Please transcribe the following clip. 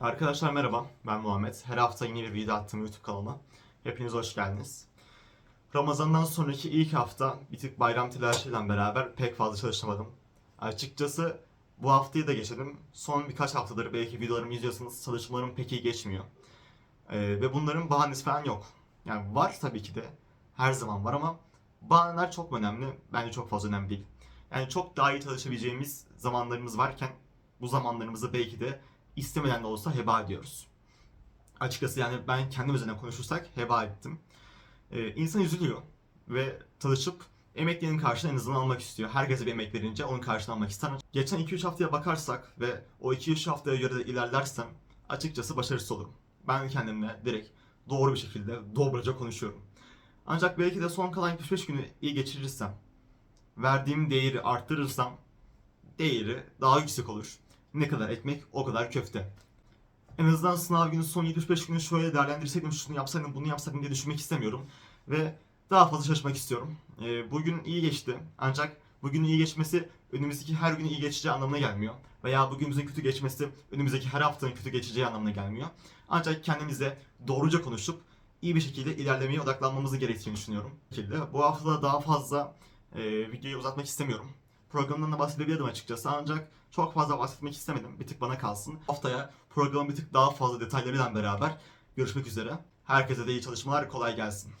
Arkadaşlar merhaba, ben Muhammed. Her hafta yeni bir video attığım YouTube kanalıma. Hepiniz hoş geldiniz. Ramazan'dan sonraki ilk hafta bir tık bayram telaşıyla beraber pek fazla çalışamadım. Açıkçası bu haftayı da geçelim. Son birkaç haftadır belki videolarımı izliyorsanız çalışmalarım pek iyi geçmiyor. Ee, ve bunların bahanesi falan yok. Yani var tabii ki de. Her zaman var ama bahaneler çok önemli. Bence çok fazla önemli değil. Yani çok daha iyi çalışabileceğimiz zamanlarımız varken bu zamanlarımızı belki de istemeden de olsa heba ediyoruz. Açıkçası yani ben kendim üzerine konuşursak heba ettim. Ee, insan üzülüyor ve çalışıp emeklerinin karşılığını en azından almak istiyor. Herkese bir emek verince onun karşılığını almak ister. Geçen 2-3 haftaya bakarsak ve o 2-3 haftaya göre de ilerlersem açıkçası başarısız olurum. Ben kendimle direkt doğru bir şekilde dobraca konuşuyorum. Ancak belki de son kalan 75 günü iyi geçirirsem, verdiğim değeri arttırırsam değeri daha yüksek olur. Ne kadar ekmek o kadar köfte. En azından sınav günü son 75 günü şöyle değerlendirseydim, şunu yapsaydım, bunu yapsaydım diye düşünmek istemiyorum. Ve daha fazla çalışmak istiyorum. Ee, bugün iyi geçti. Ancak bugün iyi geçmesi önümüzdeki her gün iyi geçeceği anlamına gelmiyor. Veya bugünümüzün kötü geçmesi önümüzdeki her haftanın kötü geçeceği anlamına gelmiyor. Ancak kendimize doğruca konuşup iyi bir şekilde ilerlemeye odaklanmamızı gerektiğini düşünüyorum. Bu hafta daha fazla e, videoyu uzatmak istemiyorum. Programdan da bahsedebilirdim açıkçası ancak çok fazla bahsetmek istemedim. Bir tık bana kalsın. Haftaya programın bir tık daha fazla detaylarıyla beraber görüşmek üzere. Herkese de iyi çalışmalar, kolay gelsin.